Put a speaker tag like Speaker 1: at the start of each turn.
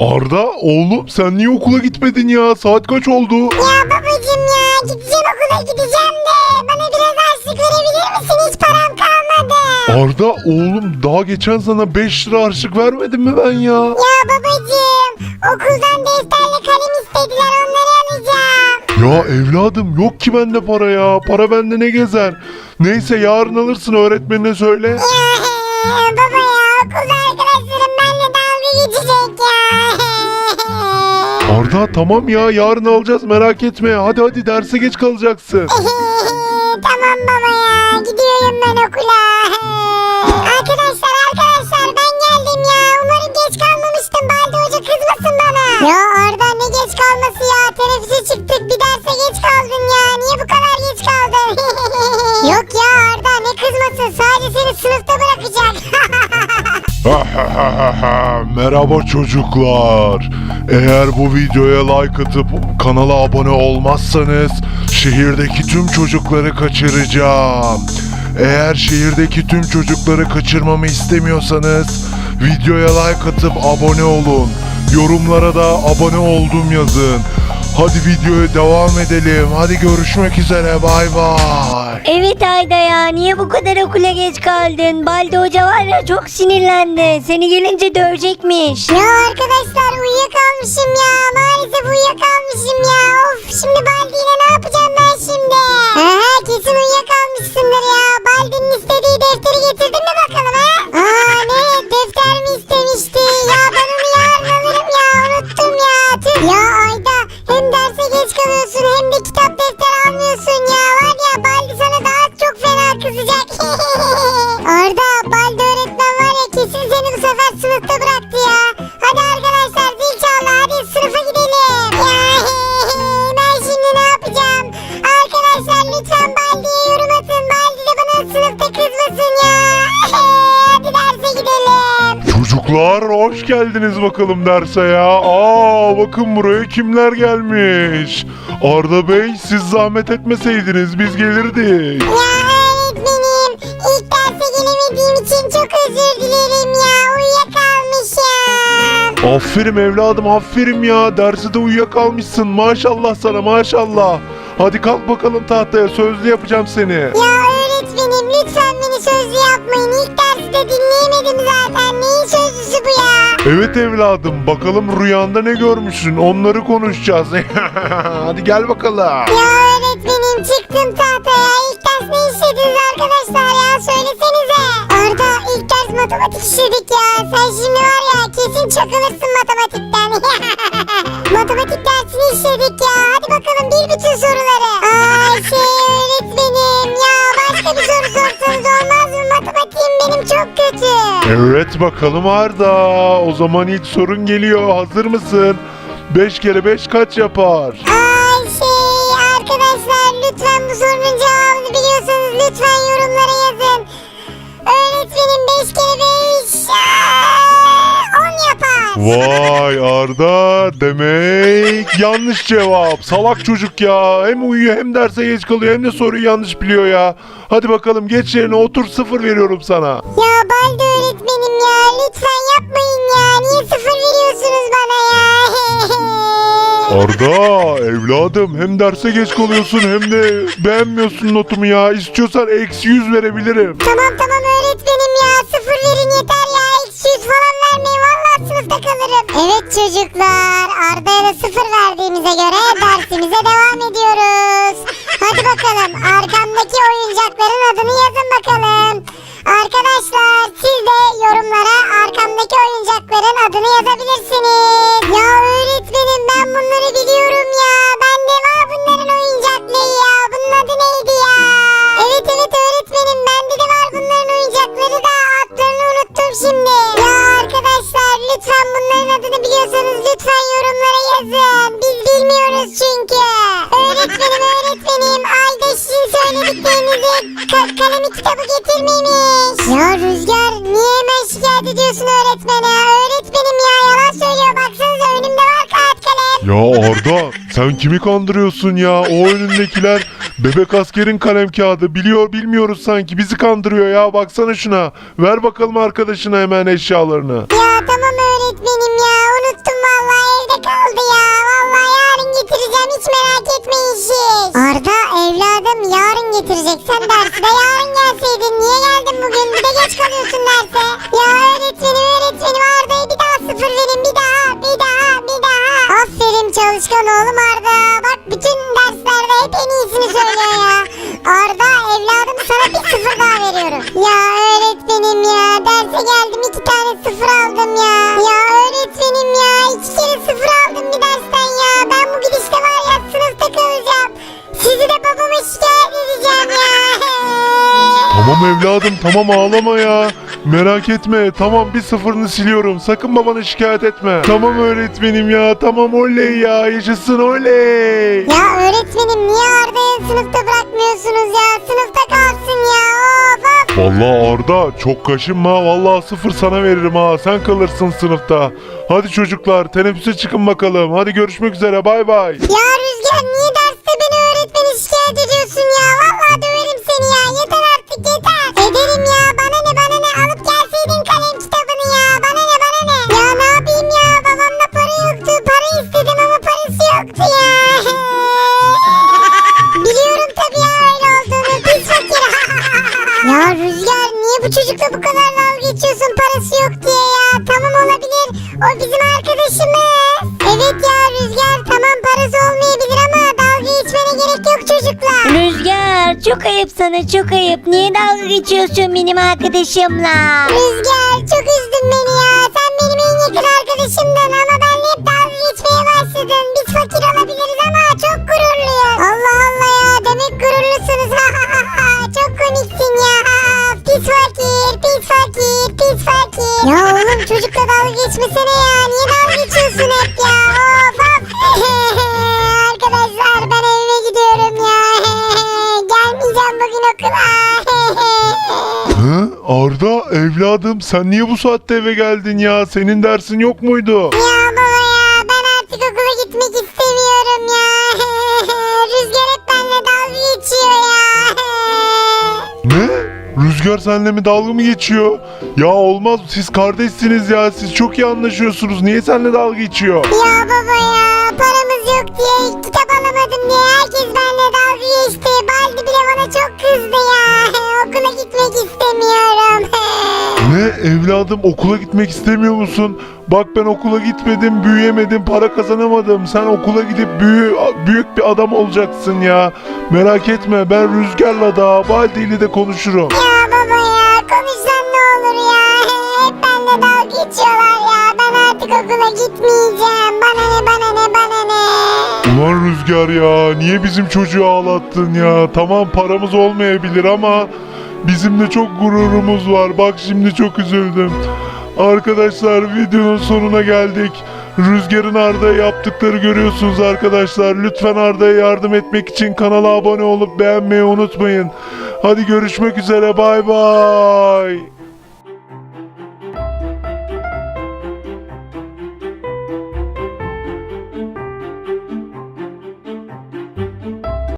Speaker 1: Arda oğlum sen niye okula gitmedin ya? Saat kaç oldu?
Speaker 2: Ya babacım ya gideceğim okula gideceğim de bana biraz harçlık verebilir misin? Hiç param kalmadı.
Speaker 1: Arda oğlum daha geçen sana 5 lira harçlık vermedim mi ben ya?
Speaker 2: Ya babacım okuldan defterle kalem istediler onları alacağım.
Speaker 1: Ya evladım yok ki bende para ya. Para bende ne gezer? Neyse yarın alırsın öğretmenine söyle.
Speaker 2: Ya
Speaker 1: Arda tamam ya yarın alacağız merak etme. Hadi hadi derse geç kalacaksın.
Speaker 2: tamam baba ya gidiyorum ben okula. arkadaşlar arkadaşlar ben geldim ya. Umarım geç kalmamıştım. Baldi Hoca kızmasın bana. Ya Arda ne geç kalması ya. Teneffüse çıktık bir derse geç kaldın ya. Niye bu kadar geç kaldın? Yok ya Arda ne kızmasın. Sadece seni sınıfta bırakacak.
Speaker 1: Merhaba çocuklar. Eğer bu videoya like atıp kanala abone olmazsanız şehirdeki tüm çocukları kaçıracağım. Eğer şehirdeki tüm çocukları kaçırmamı istemiyorsanız videoya like atıp abone olun. Yorumlara da abone oldum yazın. Hadi videoya devam edelim. Hadi görüşmek üzere. Bay bay.
Speaker 3: Evet Ayda ya niye bu kadar okula geç kaldın? Baldi Hoca var ya çok sinirlendi. Seni gelince dövecekmiş.
Speaker 2: ya arkadaşlar uyuyakalmışım ya. Maalesef uyuyakalmışım ya. Of şimdi Baldi ile ne yapacağım ben şimdi? Aha
Speaker 1: Çocuklar hoş geldiniz bakalım derse ya. Aa bakın buraya kimler gelmiş. Arda Bey siz zahmet etmeseydiniz biz gelirdik.
Speaker 2: Ya öğretmenim ilk derse gelemediğim için çok özür dilerim ya. Uyuyakalmışım.
Speaker 1: Aferin evladım aferin ya. Dersi de uyuyakalmışsın. Maşallah sana maşallah. Hadi kalk bakalım tahtaya sözlü yapacağım seni.
Speaker 2: Ya
Speaker 1: Evet evladım bakalım rüyanda ne görmüşsün onları konuşacağız. Hadi gel bakalım.
Speaker 2: Ya öğretmenim çıktım tahtaya. İlk ders ne işlediniz arkadaşlar ya? Söylesenize. Arda ilk ders matematik işledik ya. Sen şimdi var ya kesin çakılırsın matematikten. matematik dersini işledik ya. Hadi bakalım bil bütün soruları. Çok kötü.
Speaker 1: Evet bakalım Arda. O zaman ilk sorun geliyor. Hazır mısın? 5 kere 5 kaç yapar?
Speaker 2: Ay şey arkadaşlar lütfen bu sorunun cevabını biliyorsanız lütfen yorumlara yazın. Öğretmenim 5 kere 5 10 yapar.
Speaker 1: Vay Arda demek yanlış cevap. Salak çocuk ya. Hem uyuyor hem derse geç kalıyor hem de soruyu yanlış biliyor ya. Hadi bakalım geç yerine otur sıfır veriyorum sana.
Speaker 2: Ya Balde öğretmenim ya lütfen yapmayın ya. Niye sıfır veriyorsunuz bana ya?
Speaker 1: Arda evladım hem derse geç kalıyorsun hem de beğenmiyorsun notumu ya. İstiyorsan eksi yüz verebilirim.
Speaker 2: tamam tamam öğretmenim Evet çocuklar Arda'ya da sıfır verdiğimize göre dersimize devam ediyoruz. Hadi bakalım arkamdaki oyuncakların adını yazın bakalım. Arkadaşlar siz de yorumlara arkamdaki oyuncakların adını yazabilirsiniz. Ya öğretmenim ben bunları biliyorum öğretmeninize ka- kalemi kitabı getirmemiş. Ya Rüzgar niye hemen şikayet ediyorsun öğretmene? Öğretmenim ya yalan söylüyor baksanıza önümde var kağıt kalem.
Speaker 1: Ya Arda sen kimi kandırıyorsun ya? O önündekiler bebek askerin kalem kağıdı. Biliyor bilmiyoruz sanki bizi kandırıyor ya. Baksana şuna. Ver bakalım arkadaşına hemen eşyalarını.
Speaker 2: Ya tamam öğretmenim ya unuttum vallahi evde kaldı ya. Vallahi yarın getireceğim hiç merak etmeyin siz. Arda gelseydin. Niye geldin bugün? Bir de geç kalıyorsun derse. Ya öğretmenim öğretmenim Arda'ya bir daha sıfır verin. Bir daha bir daha bir daha. Aferin çalışkan oğlum Arda. Bak bütün derslerde hep en iyisini söylüyor ya. Arda evladım sana bir sıfır daha veriyorum. Ya öğretmenim ya derse geldim iki tane sıfır aldım ya.
Speaker 1: Tamam evladım tamam ağlama ya. Merak etme tamam bir sıfırını siliyorum. Sakın babana şikayet etme. Tamam öğretmenim ya tamam oley ya yaşasın oley.
Speaker 2: Ya öğretmenim niye Arda'yı sınıfta bırakmıyorsunuz ya? Sınıfta kalsın ya. Of of.
Speaker 1: Vallahi Arda çok kaşınma vallahi sıfır sana veririm ha sen kalırsın sınıfta. Hadi çocuklar teneffüse çıkın bakalım. Hadi görüşmek üzere bay bay.
Speaker 2: Ya parası yok diye ya? Tamam olabilir. O bizim arkadaşımız. Evet ya Rüzgar tamam parası olmayabilir ama dalga geçmene gerek yok çocukla.
Speaker 3: Rüzgar çok ayıp sana çok ayıp. Niye dalga geçiyorsun benim arkadaşımla?
Speaker 2: Rüzgar çok üzdün beni ya. Sen benim en yakın arkadaşımdın ama geçmesene ya. Niye dalga geçiyorsun hep ya? Of of. Arkadaşlar ben evime gidiyorum ya. Gelmeyeceğim bugün okula.
Speaker 1: Hı? Arda evladım sen niye bu saatte eve geldin ya? Senin dersin yok muydu?
Speaker 2: Ya Rüzgar
Speaker 1: senle mi dalga mı geçiyor? Ya olmaz siz kardeşsiniz ya siz çok iyi anlaşıyorsunuz. Niye senle dalga geçiyor?
Speaker 2: Ya baba ya paramız yok diye kitap alamadım diye herkes benimle dalga geçti. Baldi bile bana çok kızdı ya. Okula gitmek istemiyorum.
Speaker 1: Ne evladım okula gitmek istemiyor musun? Bak ben okula gitmedim, büyüyemedim, para kazanamadım. Sen okula gidip büyü, büyük bir adam olacaksın ya. Merak etme ben Rüzgar'la da Baldi ile de konuşurum.
Speaker 2: ya okula gitmeyeceğim. Bana ne bana ne bana ne.
Speaker 1: Ulan Rüzgar ya niye bizim çocuğu ağlattın ya? Tamam paramız olmayabilir ama bizim de çok gururumuz var. Bak şimdi çok üzüldüm. Arkadaşlar videonun sonuna geldik. Rüzgar'ın Arda'ya yaptıkları görüyorsunuz arkadaşlar. Lütfen Arda'ya yardım etmek için kanala abone olup beğenmeyi unutmayın. Hadi görüşmek üzere bay bay.